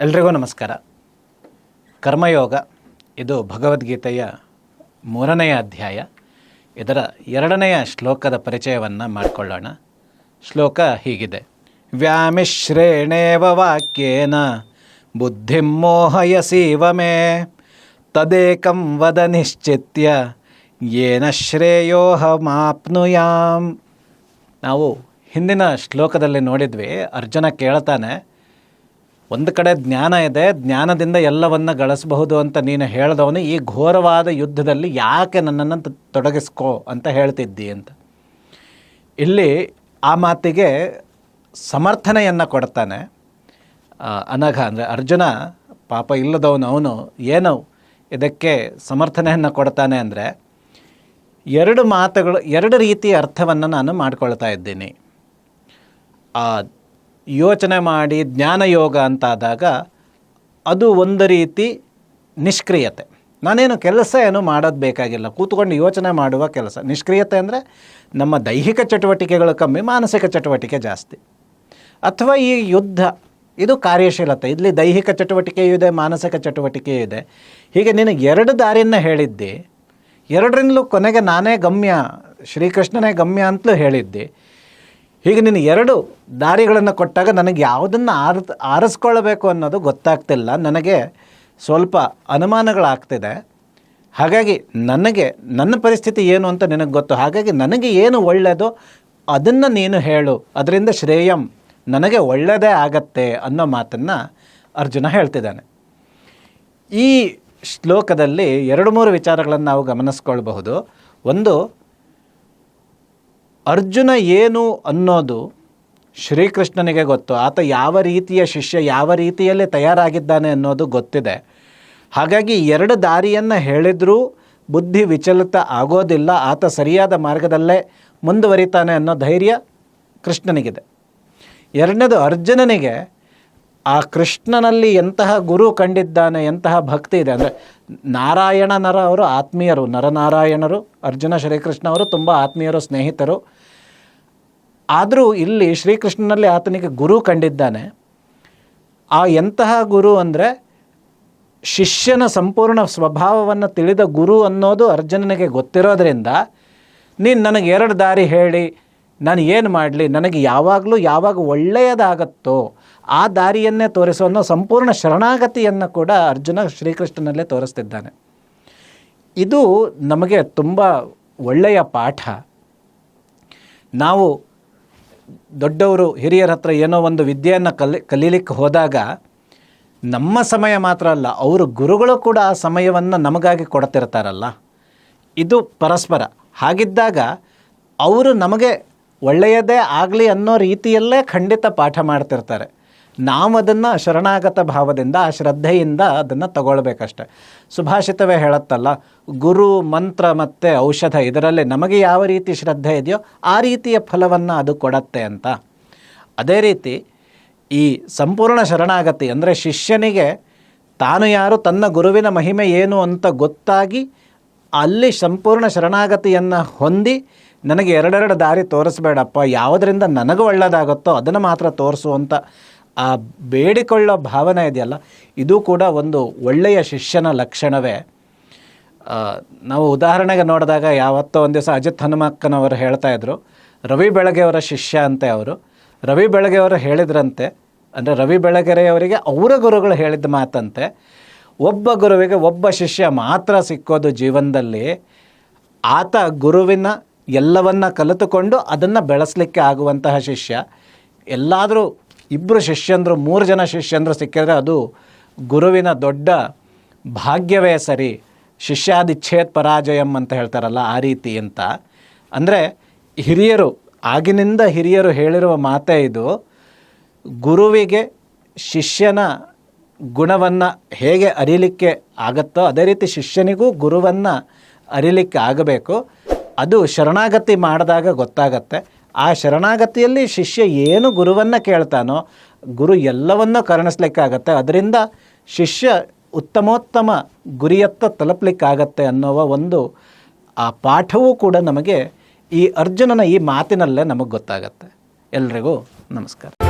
ಎಲ್ರಿಗೂ ನಮಸ್ಕಾರ. ಕರ್ಮಯೋಗ, ಇದು ಭಗವದ್ಗೀತೆಯ ಮೂರನೆಯ ಅಧ್ಯಾಯ. ಇದರ ಎರಡನೆಯ ಶ್ಲೋಕದ ಪರಿಚಯವನ್ನು ಮಾಡಿಕೊಳ್ಳೋಣ. ಶ್ಲೋಕ ಹೀಗಿದೆ. ವ್ಯಾಮಿಶ್ರೇಣೇವ ವಾಕ್ಯೇನ, ಬುದ್ಧಿಂ ಮೋಹಯಸೀವ ಮೇ ತದೇಕಂ ವದ ನಿಶ್ಚಿತ್ಯ ಏನ ಶ್ರೇಯೋಹಮಾಪ್ನುಯಾಮ್ ನಾವು ಹಿಂದಿನ ಶ್ಲೋಕದಲ್ಲಿ ನೋಡಿದ್ವಿ, ಅರ್ಜುನ ಕೇಳ್ತಾನೆ ಒಂದು ಕಡೆ ಜ್ಞಾನ ಇದೆ, ಜ್ಞಾನದಿಂದ ಎಲ್ಲವನ್ನ ಗಳಿಸಬಹುದು ಅಂತ ನೀನು ಹೇಳಿದವನು, ಈ ಘೋರವಾದ ಯುದ್ಧದಲ್ಲಿ ಯಾಕೆ ನನ್ನನ್ನು ತೊಡಗಿಸ್ಕೋ ಅಂತ ಹೇಳ್ತಿದ್ದಿ ಅಂತ. ಇಲ್ಲಿ ಆ ಮಾತಿಗೆ ಸಮರ್ಥನೆಯನ್ನು ಕೊಡ್ತಾನೆ. ಅನಘ ಅಂದರೆ ಅರ್ಜುನ ಪಾಪ ಇಲ್ಲದವನು ಅವನು, ಏನು ಇದಕ್ಕೆ ಸಮರ್ಥನೆಯನ್ನು ಕೊಡ್ತಾನೆ ಅಂದರೆ, ಎರಡು ಮಾತುಗಳು, ಎರಡು ರೀತಿಯ ಅರ್ಥವನ್ನು ನಾನು ಮಾಡ್ಕೊಳ್ತಾ ಇದ್ದೀನಿ. ಯೋಚನೆ ಮಾಡಿ ಜ್ಞಾನಯೋಗ ಅಂತಾದಾಗ ಅದು ಒಂದು ರೀತಿ ನಿಷ್ಕ್ರಿಯತೆ. ನಾನೇನು ಕೆಲಸ ಏನು ಮಾಡೋದು ಬೇಕಾಗಿಲ್ಲ. ಕೂತ್ಕೊಂಡು ಯೋಚನೆ ಮಾಡುವ ಕೆಲಸ. ನಿಷ್ಕ್ರಿಯತೆ ಅಂದರೆ ನಮ್ಮ ದೈಹಿಕ ಚಟುವಟಿಕೆಗಳು ಕಮ್ಮಿ, ಮಾನಸಿಕ ಚಟುವಟಿಕೆ ಜಾಸ್ತಿ. ಅಥವಾ ಈ ಯುದ್ಧ, ಇದು ಕಾರ್ಯಶೀಲತೆ. ಇಲ್ಲಿ ದೈಹಿಕ ಚಟುವಟಿಕೆಯೂ ಇದೆ, ಮಾನಸಿಕ ಚಟುವಟಿಕೆಯೂ ಇದೆ. ಹೀಗೆ ನಿನಗೆ ಎರಡು ದಾರಿಯನ್ನು ಹೇಳಿದ್ದೆ. ಎರಡರಿಂದಲೂ ಕೊನೆಗೆ ನಾನೇ ಗಮ್ಯ, ಶ್ರೀಕೃಷ್ಣನೇ ಗಮ್ಯ ಅಂತಲೂ ಹೇಳಿದ್ದೆ. ಹೀಗೆ ನೀನು ಎರಡು ದಾರಿಗಳನ್ನು ಕೊಟ್ಟಾಗ ನನಗೆ ಯಾವುದನ್ನು ಆರ್ ಆರಿಸ್ಕೊಳ್ಬೇಕು ಅನ್ನೋದು ಗೊತ್ತಾಗ್ತಿಲ್ಲ. ನನಗೆ ಸ್ವಲ್ಪ ಅನುಮಾನಗಳಾಗ್ತಿದೆ. ಹಾಗಾಗಿ ನನಗೆ, ನನ್ನ ಪರಿಸ್ಥಿತಿ ಏನು ಅಂತ ನಿನಗೆ ಗೊತ್ತು. ಹಾಗಾಗಿ ನನಗೆ ಏನು ಒಳ್ಳೆಯದು ಅದನ್ನು ನೀನು ಹೇಳು. ಅದರಿಂದ ಶ್ರೇಯಂ ನನಗೆ ಒಳ್ಳೆಯದೇ ಆಗತ್ತೆ ಅನ್ನೋ ಮಾತನ್ನು ಅರ್ಜುನ ಹೇಳ್ತಿದ್ದಾನೆ. ಈ ಶ್ಲೋಕದಲ್ಲಿ ಎರಡು ಮೂರು ವಿಚಾರಗಳನ್ನು ನಾವು ಗಮನಿಸ್ಕೊಳ್ಬಹುದು. ಒಂದು ಅರ್ಜುನ ಏನು ಅನ್ನೋದು ಶ್ರೀಕೃಷ್ಣನಿಗೆ ಗೊತ್ತು. ಆತ ಯಾವ ರೀತಿಯ ಶಿಷ್ಯ, ಯಾವ ರೀತಿಯಲ್ಲಿ ತಯಾರಾಗಿದ್ದಾನೆ ಅನ್ನೋದು ಗೊತ್ತಿದೆ. ಹಾಗಾಗಿ ಎರಡು ದಾರಿಯನ್ನು ಹೇಳಿದರೂ ಬುದ್ಧಿ ವಿಚಲಿತ ಆಗೋದಿಲ್ಲ. ಆತ ಸರಿಯಾದ ಮಾರ್ಗದಲ್ಲೇ ಮುಂದುವರಿತಾನೆ ಅನ್ನೋ ಧೈರ್ಯ ಕೃಷ್ಣನಿಗಿದೆ. ಎರಡನೇದು ಅರ್ಜುನನಿಗೆ ಆ ಕೃಷ್ಣನಲ್ಲಿ ಎಂತಹ ಗುರು ಕಂಡಿದ್ದಾನೆ, ಎಂತಹ ಭಕ್ತಿ ಇದೆ ಅಂದರೆ ನಾರಾಯಣ ನರ ಅವರು ಆತ್ಮೀಯರು, ನರನಾರಾಯಣರು, ಅರ್ಜುನ, ಶ್ರೀಕೃಷ್ಣ ಅವರು ತುಂಬ ಆತ್ಮೀಯರು, ಸ್ನೇಹಿತರು. ಆದರೂ ಇಲ್ಲಿ ಶ್ರೀಕೃಷ್ಣನಲ್ಲಿ ಆತನಿಗೆ ಗುರು ಕಂಡಿದ್ದಾನೆ. ಆ ಎಂತಹ ಗುರು ಅಂದರೆ ಶಿಷ್ಯನ ಸಂಪೂರ್ಣ ಸ್ವಭಾವವನ್ನು ತಿಳಿದ ಗುರು ಅನ್ನೋದು ಅರ್ಜುನನಿಗೆ ಗೊತ್ತಿರೋದ್ರಿಂದ ನೀನು ನನಗೆ ಎರಡು ದಾರಿ ಹೇಳಿ ನಾನು ಏನು ಮಾಡಲಿ? ನನಗೆ ಯಾವಾಗಲೂ ಯಾವಾಗ ಒಳ್ಳೆಯದಾಗತ್ತೋ ಆ ದಾರಿಯನ್ನೇ ತೋರಿಸುವ ಸಂಪೂರ್ಣ ಶರಣಾಗತಿಯನ್ನು ಕೂಡ ಅರ್ಜುನ ಶ್ರೀಕೃಷ್ಣನಲ್ಲೇ ತೋರಿಸ್ತಿದ್ದಾನೆ. ಇದು ನಮಗೆ ತುಂಬ ಒಳ್ಳೆಯ ಪಾಠ. ನಾವು ದೊಡ್ಡವರು, ಹಿರಿಯರ ಹತ್ರ ಏನೋ ಒಂದು ವಿದ್ಯೆಯನ್ನು ಕಲಿ, ಕಲೀಲಿಕ್ಕೆ ಹೋದಾಗ ನಮ್ಮ ಸಮಯ ಮಾತ್ರ ಅಲ್ಲ, ಅವರು ಗುರುಗಳು ಕೂಡ ಆ ಸಮಯವನ್ನು ನಮಗಾಗಿ ಕೊಡ್ತಿರ್ತಾರಲ್ಲ. ಇದು ಪರಸ್ಪರ. ಹಾಗಿದ್ದಾಗ ಅವರು ನಮಗೆ ಒಳ್ಳೆಯದೇ ಆಗಲಿ ಅನ್ನೋ ರೀತಿಯಲ್ಲೇ ಖಂಡಿತ ಪಾಠ ಮಾಡ್ತಿರ್ತಾರೆ. ನಾವು ಅದನ್ನು ಶರಣಾಗತ ಭಾವದಿಂದ ಆ ಶ್ರದ್ಧೆಯಿಂದ ಅದನ್ನು ತಗೊಳ್ಬೇಕಷ್ಟೆ. ಸುಭಾಷಿತವೇ ಹೇಳುತ್ತಲ್ಲ, ಗುರು, ಮಂತ್ರ ಮತ್ತು ಔಷಧ ಇದರಲ್ಲಿ ನಮಗೆ ಯಾವ ರೀತಿ ಶ್ರದ್ಧೆ ಇದೆಯೋ ಆ ರೀತಿಯ ಫಲವನ್ನು ಅದು ಕೊಡತ್ತೆ ಅಂತ. ಅದೇ ರೀತಿ ಈ ಸಂಪೂರ್ಣ ಶರಣಾಗತಿ ಅಂದರೆ ಶಿಷ್ಯನಿಗೆ ತಾನು ಯಾರು, ತನ್ನ ಗುರುವಿನ ಮಹಿಮೆ ಏನು ಅಂತ ಗೊತ್ತಾಗಿ ಅಲ್ಲಿ ಸಂಪೂರ್ಣ ಶರಣಾಗತಿಯನ್ನು ಹೊಂದಿ ನನಗೆ ಎರಡೆರಡು ದಾರಿ ತೋರಿಸ್ಬೇಡಪ್ಪ. ಯಾವುದರಿಂದ ನನಗೆ ಒಳ್ಳೆಯದಾಗುತ್ತೋ ಅದನ್ನು ಮಾತ್ರ ತೋರಿಸುವಂಥ ಆ ಬೇಡಿಕೊಳ್ಳೋ ಭಾವನೆ ಇದೆಯಲ್ಲ? ಇದು ಕೂಡ ಒಂದು ಒಳ್ಳೆಯ ಶಿಷ್ಯನ ಲಕ್ಷಣವೇ. ನಾವು ಉದಾಹರಣೆಗೆ ನೋಡಿದಾಗ ಯಾವತ್ತೋ ಒಂದು ದಿವಸ ಅಜಿತ್ ಹನುಮಕ್ಕನವರು ಹೇಳ್ತಾ ಇದ್ರು, ರವಿ ಬೆಳಗೆಯವರ ಶಿಷ್ಯ ಅಂತೆ ಅವರು. ರವಿ ಬೆಳಗೆಯವರು ಹೇಳಿದ್ರಂತೆ, ಅಂದರೆ ರವಿ ಬೆಳಗೆರೆಯವರಿಗೆ ಅವರ ಗುರುಗಳು ಹೇಳಿದ ಮಾತಂತೆ, ಒಬ್ಬ ಗುರುವಿಗೆ ಒಬ್ಬ ಶಿಷ್ಯ ಮಾತ್ರ ಸಿಕ್ಕೋದು ಜೀವನದಲ್ಲಿ, ಆತ ಗುರುವಿನ ಎಲ್ಲವನ್ನ ಕಲಿತುಕೊಂಡು ಅದನ್ನು ಬೆಳೆಸಲಿಕ್ಕೆ ಆಗುವಂತಹ ಶಿಷ್ಯ. ಎಲ್ಲಾದರೂ ಇಬ್ಬರು ಶಿಷ್ಯಂದರು, ಮೂರು ಜನ ಶಿಷ್ಯಂದರು ಸಿಕ್ಕಿದ್ರೆ ಅದು ಗುರುವಿನ ದೊಡ್ಡ ಭಾಗ್ಯವೇ ಸರಿ. ಶಿಷ್ಯಾದಿಚ್ಛೇದ್ ಪರಾಜಯಂ ಅಂತ ಹೇಳ್ತಾರಲ್ಲ ಆ ರೀತಿ ಅಂತ. ಅಂದರೆ ಹಿರಿಯರು, ಆಗಿನಿಂದ ಹಿರಿಯರು ಹೇಳಿರುವ ಮಾತೇ ಇದು. ಗುರುವಿಗೆ ಶಿಷ್ಯನ ಗುಣವನ್ನು ಹೇಗೆ ಅರಿಲಿಕ್ಕೆ ಆಗುತ್ತೋ, ಅದೇ ರೀತಿ ಶಿಷ್ಯನಿಗೂ ಗುರುವನ್ನು ಅರಿಲಿಕ್ಕೆ ಆಗಬೇಕು. ಅದು ಶರಣಾಗತಿ ಮಾಡಿದಾಗ ಗೊತ್ತಾಗತ್ತೆ. ಆ ಶರಣಾಗತಿಯಲ್ಲಿ ಶಿಷ್ಯ ಏನು ಗುರುವನ್ನು ಕೇಳ್ತಾನೋ, ಗುರು ಎಲ್ಲವನ್ನೂ ಕರುಣಿಸ್ಲಿಕ್ಕಾಗತ್ತೆ. ಅದರಿಂದ ಶಿಷ್ಯ ಉತ್ತಮೋತ್ತಮ ಗುರಿಯತ್ತ ತಲುಪಲಿಕ್ಕಾಗತ್ತೆ ಅನ್ನುವ ಒಂದು, ಆ ಪಾಠವೂ ಕೂಡ ನಮಗೆ ಈ ಅರ್ಜುನನ ಈ ಮಾತಿನಲ್ಲೇ ನಮಗೆ ಗೊತ್ತಾಗತ್ತೆ. ಎಲ್ರಿಗೂ ನಮಸ್ಕಾರ.